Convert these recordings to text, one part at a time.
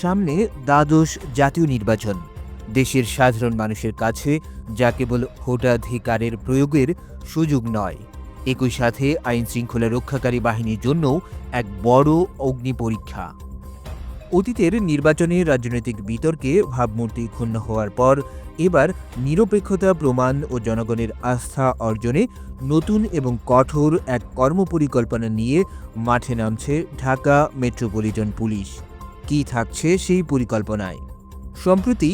সামনে দ্বাদশ জাতীয় নির্বাচন। দেশের সাধারণ মানুষের কাছে যা কেবল ভোটাধিকারের প্রয়োগের সুযোগ নয়, একই সাথে আইন শৃঙ্খলা রক্ষাকারী বাহিনীর জন্যও এক বড় অগ্নি পরীক্ষা। অতীতের নির্বাচনে রাজনৈতিক বিতর্কে ভাবমূর্তি ক্ষুণ্ণ হওয়ার পর এবার নিরপেক্ষতা প্রমাণ ও জনগণের আস্থা অর্জনে নতুন এবং কঠোর এক কর্মপরিকল্পনা নিয়ে মাঠে নামছে ঢাকা মেট্রোপলিটন পুলিশ। কি থাকছে সেই পরিকল্পনায়। সম্প্রতি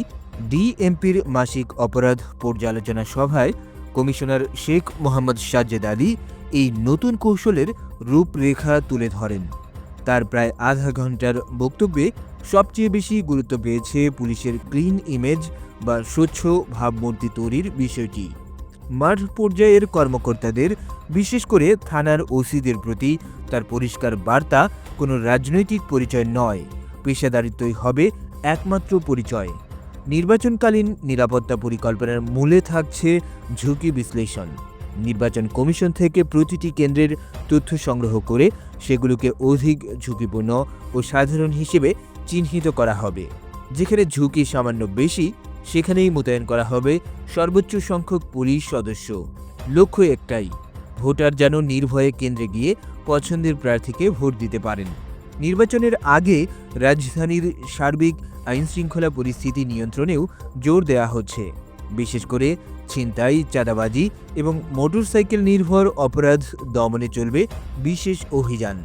ডিএমপির মাসিক অপরাধ পর্যালোচনা সভায় কমিশনার শেখ মোহাম্মদ সাজ্জেদ আলী এই নতুন কৌশলের রূপরেখা তুলে ধরেন। তার প্রায় আধা ঘণ্টার বক্তব্যে সবচেয়ে বেশি গুরুত্ব পেয়েছে পুলিশের ক্লিন ইমেজ বা স্বচ্ছ ভাবমূর্তি তৈরির বিষয়টি। মাঠ পর্যায়ের কর্মকর্তাদের, বিশেষ করে থানার ওসিদের প্রতি তার পরিষ্কার বার্তা কোনো রাজনৈতিক পরিচয় নয়। পেশাদারিত্বই হবে একমাত্র পরিচয়। নির্বাচনকালীন নিরাপত্তা পরিকল্পনার মূলে থাকছে ঝুঁকি বিশ্লেষণ। নির্বাচন কমিশন থেকে প্রতিটি কেন্দ্রের তথ্য সংগ্রহ করে সেগুলোকে অধিক ঝুঁকিপূর্ণ ও সাধারণ হিসেবে চিহ্নিত করা হবে। যেখানে ঝুঁকি সামান্য বেশি, সেখানেই মোতায়েন করা হবে সর্বোচ্চ সংখ্যক পুলিশ সদস্য। লক্ষ্য একটাই, ভোটার যেন নির্ভয়ে কেন্দ্রে গিয়ে পছন্দের প্রার্থীকে ভোট দিতে পারেন। নির্বাচনের আগে রাজধানীর সার্বিক আইনশৃঙ্খলা পরিস্থিতি নিয়ন্ত্রণেও জোর দেওয়া হচ্ছে। বিশেষ করে ছিনতাই, চাঁদাবাজি এবং মোটরসাইকেল নির্ভর অপরাধ দমনে চলবে বিশেষ অভিযান।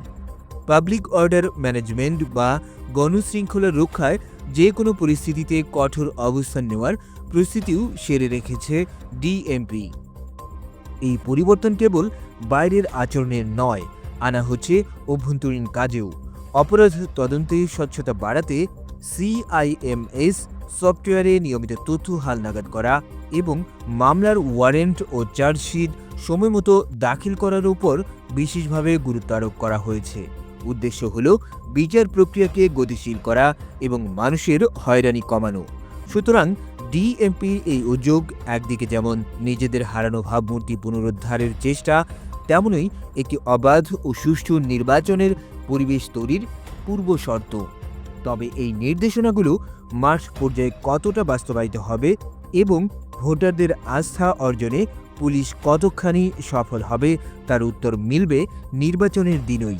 পাবলিক অর্ডার ম্যানেজমেন্ট বা গণশৃঙ্খলা রক্ষায় যে কোনো পরিস্থিতিতে কঠোর অবস্থান নেওয়ার প্রস্তুতিও সেরে রেখেছে ডিএমপি। এই পরিবর্তন কেবল বাইরের আচরণের নয়, আনা হচ্ছে অভ্যন্তরীণ কাজেও। অপরাধ তদন্তে স্বচ্ছতা বাড়াতে সিআইএমএস সফটওয়্যারে নিয়মিত তথ্য হালনাগাদ করা এবং মামলার ওয়ারেন্ট ও চার্জশিট সময়মতো দাখিল করার উপর বিশেষভাবে গুরুত্ব আরোপ করা হয়েছে। উদ্দেশ্য হল বিচার প্রক্রিয়াকে গতিশীল করা এবং মানুষের হয়রানি কমানো। সুতরাং ডিএমপি এই উদ্যোগ একদিকে যেমন নিজেদের হারানো ভাবমূর্তি পুনরুদ্ধারের চেষ্টা, তেমনই একটি অবাধ ও সুষ্ঠু নির্বাচনের পরিবেশ তৈরির পূর্ব শর্ত। তবে এই নির্দেশনাগুলো মাঠ পর্যায়ে কতটা বাস্তবায়িত হবে এবং ভোটারদের আস্থা অর্জনে পুলিশ কতখানি সফল হবে তার উত্তর মিলবে নির্বাচনের দিনই।